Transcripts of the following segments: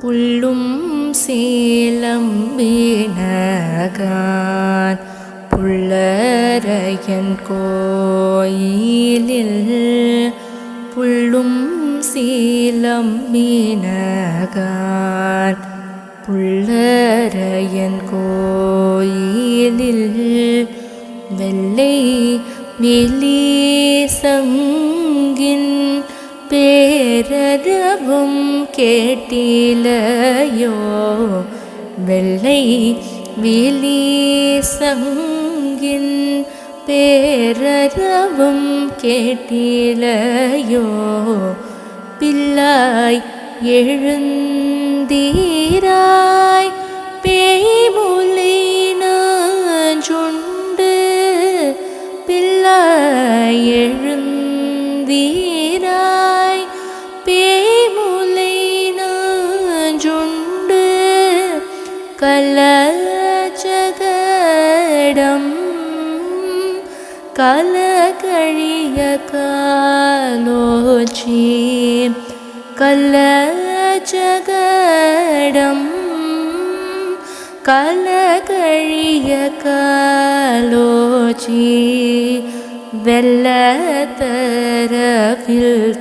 புள்ளும் சேலம் வீணகான் புள்ளரையன் கோயிலில் புள்ளும் சீலம் மீனகான் புள்ளரையன் கோயிலில் வெள்ளை வெளி சங்கின் பேரரவும் கேட்டிலையோ? வெள்ளை விழி சங்கின் பேரரவும் கேட்டிலையோ? பிள்ளாய் எழுந்தீரா? കലജകടം കലകഴിയ കാലോചി കലജകടം കലകഴിയ കാലോചി വെള്ളത്തരവിൽ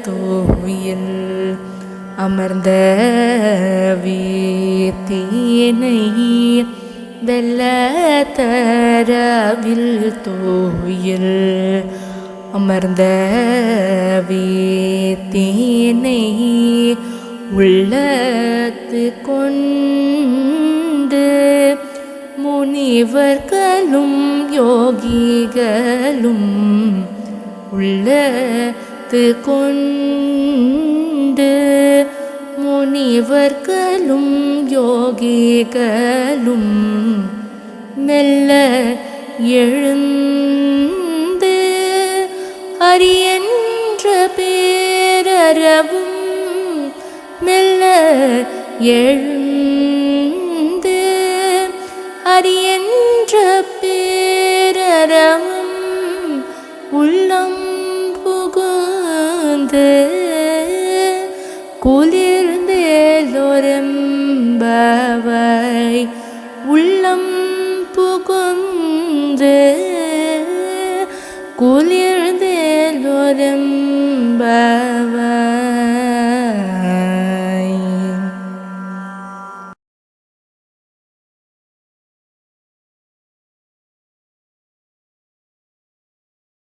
തോയിൽ அமர்ந்த வீத்தியனை வெல்ல தரவில் தோயில். அமர்ந்த வீத்தினை உள்ளத்து கொண்டு முனிவர்களும் யோகிகளும் உள்ளத்து கொண்டு முனிவர்களும் யோகிகளும் மெல்ல எழுந்து அரியன்ற பேரறவும் மெல்ல எழுந்து அரியன்ற பேரறவும் உள்ளம் புகுந்து குலி குளிர்ந்தேலொரம்பவை உள்ளம் புகுந்து குளிர்ந்தேலொரம்பவை